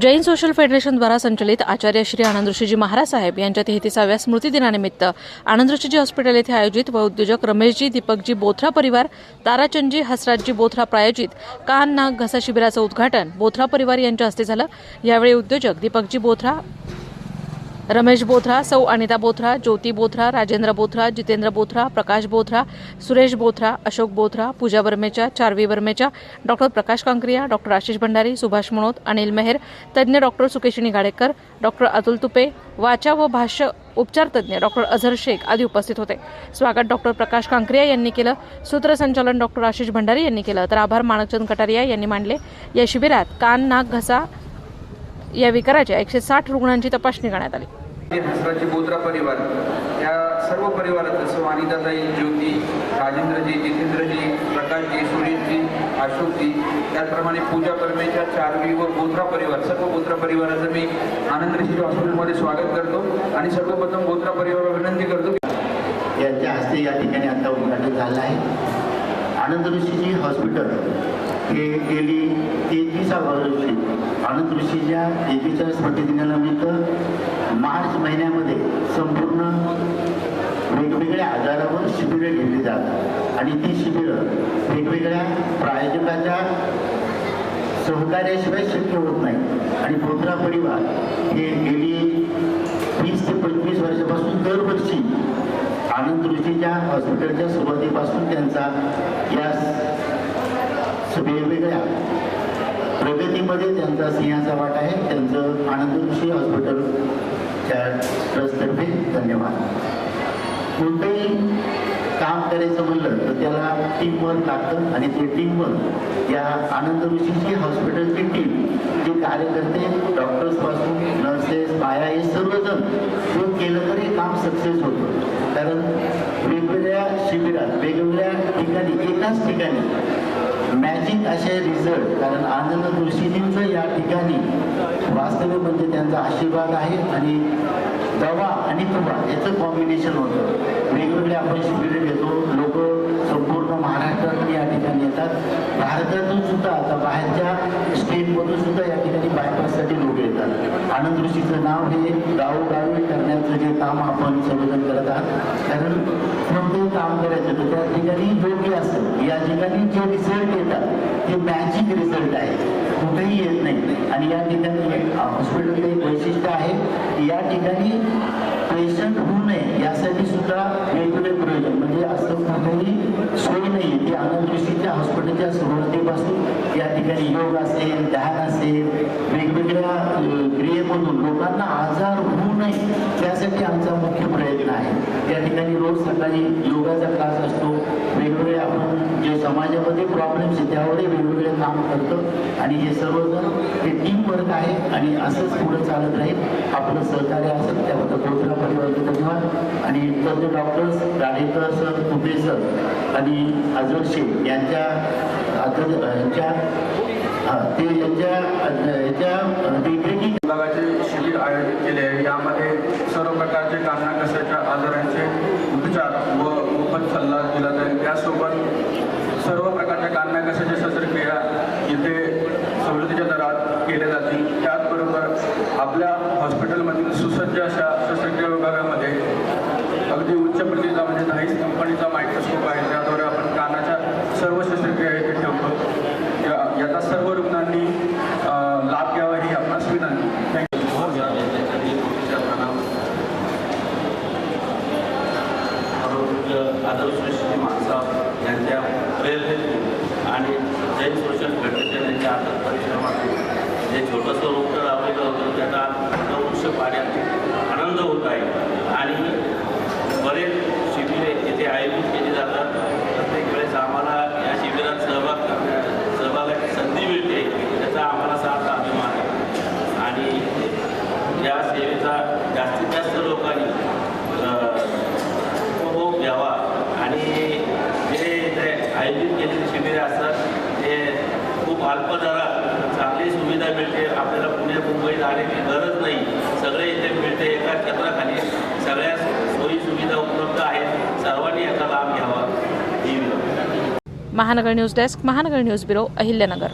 Jain social फेडरेशनद्वारा संचलित आचार्य श्री आनंद ऋषीजी महाराज साहेब यांच्या तेहतीसाव्या स्मृतिदिनानिमित्त आनंद ऋषीजी हॉस्पिटल येथे आयोजित व उद्योजक रमेशजी दीपकजी बोथरा परिवार ताराचंदजी हसराजजी बोथरा प्रायोजित कान नाक घसा शिबिराचं उद्घाटन बोथरा परिवार यांच्या हस्ते झालं. यावेळी उद्योजक दीपकजी बोथरा रमेश बोथरा सौ अनिता बोथरा ज्योती बोथरा राजेंद्र बोथरा जितेंद्र बोथरा प्रकाश बोथरा सुरेश बोथरा अशोक बोथरा पूजा वर्मेच्या चारवी वर्मेच्या डॉक्टर प्रकाश कांक्रिया डॉक्टर आशिष भंडारी सुभाष मनोत अनिल मेहर तज्ज्ञ डॉक्टर सुकेशिनी गाडेकर डॉक्टर अतुल तुपे वाचा व भाष्य उपचार तज्ज्ञ डॉक्टर अझर शेख आदी उपस्थित होते. स्वागत डॉक्टर प्रकाश कांक्रिया यांनी केलं सूत्रसंचालन डॉक्टर आशिष भंडारी यांनी केलं. तर आभार माणकचंद कटारिया यांनी मांडले. या शिबिरात कान नाक घसा या विकाराच्या एकशे साठ रुग्णांची तपासणी करण्यात आली. हसराजी बोत्रा परिवार या सर्व परिवारात जसं वाणिताताई ज्योती राजेंद्रजी जितेंद्रजी प्रकाशजी सुरेशजी अशोकजी त्याचप्रमाणे पूजा परमेच्या चारवी व बोत्रा परिवार सर्व बोत्रा परिवाराचं मी आनंद ऋषी हॉस्पिटलमध्ये स्वागत करतो आणि सर्वप्रथम बोत्रा परिवाराला विनंती करतो की यांच्या हस्ते या ठिकाणी आता उद्घाटन झालं आहे. आनंद ऋषीजी हॉस्पिटल. हे गेली तेहतीसाव्या वर्षी. आनंद ऋषीच्या तेहतीच्या स्मृतिदिनानिमित्त मार्च महिन्यामध्ये संपूर्ण वेगवेगळ्या आजारावर शिबिरं घेतली जातात. आणि ती शिबिरं वेगवेगळ्या प्रायोजकाच्या सहकार्याशिवाय शक्य होत नाही. आणि बोत्रा परिवार हे गेली वीस ते पंचवीस वर्षापासून दरवर्षी आनंद ऋषीच्या हॉस्पिटलच्या सुरुवातीपासून त्यांचा या वेगवेगळ्या प्रगतीमध्ये त्यांचा सिंहाचा वाट आहे. त्यांचं आनंद हॉस्पिटल त्या ट्रस्टतर्फे धन्यवाद. कोणतंही काम करायचं म्हणलं तर त्याला टीमवर्क लागतं आणि ते टीम वर्क या आनंद ऋषीची हॉस्पिटलची टीम जे कार्यकर्ते डॉक्टर्सपासून नर्सेस बाया हे सर्वजण हे केलं तर हे काम सक्सेस होतं. कारण वेगवेगळ्या शिबिरात वेगवेगळ्या ठिकाणी एकाच ठिकाणी मॅजिक असे रिझल्ट कारण आनंद ऋषीजींचं या ठिकाणी वास्तव्य म्हणजे त्यांचा आशीर्वाद आहे आणि दवा आणि तुबा याचं कॉम्बिनेशन होतं. वेगवेगळे आपण शिबिरं घेतो. लोक संपूर्ण महाराष्ट्रात म्हणतात. भारतातून सुद्धा आता बाहेरच्या स्टेटमधून सुद्धा या ठिकाणी बायपाससाठी लोक येतात. आनंद ऋषीचं नाव हे गावोगावी करण्याचं जे काम आपण सर्वजण करत आहात कारण कोणतंही काम करायचं तर त्या ठिकाणी योग्य असेल. या ठिकाणी जे रिझल्ट येतात ते मॅजिक रिझल्ट आहे कुठेही येत नाही. आणि या ठिकाणी हॉस्पिटलचं एक वैशिष्ट्य आहे की या ठिकाणी पेशंट होऊ नये यासाठी सुद्धा वेगवेगळे प्रयोजन. म्हणजे असं कुठेही सोय नाही आहे ती आनंद ऋषीच्या हॉस्पिटलच्या सुरुवातीपासून या ठिकाणी योग असेल ध्यान असेल वेगवेगळ्या क्रियेमधून लोकांना आजार होऊ नये त्यासाठी आमचा मुख्य प्रयत्न आहे. त्या ठिकाणी रोज सकाळी योगाचा क्लास असतो. वेगवेगळे आपण जे समाजामध्ये प्रॉब्लेम्स आहेत त्यावरही वेगवेगळे काम करतो. आणि हे सर्वजण हे टीम वर्क आहे आणि असंच पुढे चालत राहील. आपलं सहकार्य असेल त्याबद्दल गोत्रा परिवाराचे धन्यवाद आणि तज्ञ doctors Gadekar sir Kube sir आणि अजर शेख यांच्या यांच्या ते यांच्या याच्या देखरेखी विभागाचे शिबिर आयोजित केले आहे. यामध्ये सर्व प्रकारचे काना कशाच्या आजारांचे उपचार व मोफत सल्ला दिला जाईल. त्यासोबत सर्व प्रकारच्या काना कशाच्या शस्त्रक्रिया इथे सवलतीच्या दरात केल्या जातील. त्याचबरोबर आपल्या हॉस्पिटलमधील सुसज्ज अशा शस्त्रक्रिया विभागामध्ये अगदी उच्च प्रतीचा म्हणजे दहाईस कंपनीचा मायक्रोस्कोप आहे. त्या आपण कानाच्या सर्व शस्त्रक्रिया इथे ठेवतो या- याचा सर्व रुग्णांनी अ, लाभ घ्यावा ही आपणास विनंती थँक्यू आरोग्य आदर्श श्री माणसाहेब यांच्या प्रेरणेतून आणि जैन सोशल फेडरेशन यांच्या आदर परिश्रमातून जे छोटंसं रोपटं लावलेलं होतं त्याचा वृक्ष पाण्यात आनंद होत आहे आणि बरेच शिबिरे येथे आयोजित केली जातात प्रत्येक वेळेस आम्हाला या शिबिरात सहभाग करण्या सहभागाची संधी मिळते त्याचा आम्हाला सार्थ अभिमान आहे आणि या सेवेचा जास्तीत जास्त लोकांनी अ, उपभोग घ्यावा आणि जे इथे आयोजित केलेली शिबिरे असतात ते खूप अल्प दरात चांगली सुविधा मिळते. आपल्याला पुणे मुंबई जाण्याची गरज नाही. सगळे इथे मिळते एका छत्राखाली सगळ्या सोयी सुविधा उपलब्ध आहेत. सर्वांनी याचा लाभ घ्यावा. Mahanagar news desk Mahanagar news bureau Ahilyanagar.